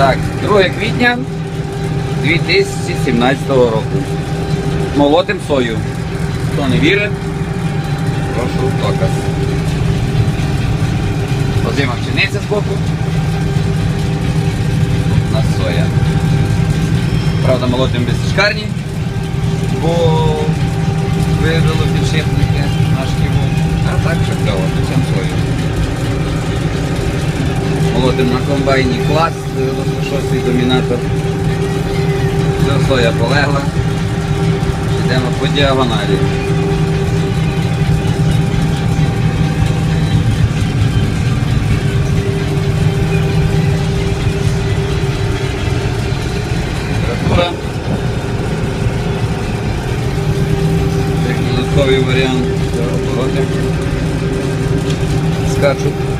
Так, 2 квітня 2017 року. Молотим сою. Хто не вірить, прошу доказ. Озима пшениця з боку. У нас соя. Правда, молотим без шкарні, бо вивело підшипники наш ківу. А так що Молотим на комбайні клас 96-й домінатор. Все, соя полегла. Йдемо по діагоналі. Температура. Додатковий варіант обороти. Скачуть.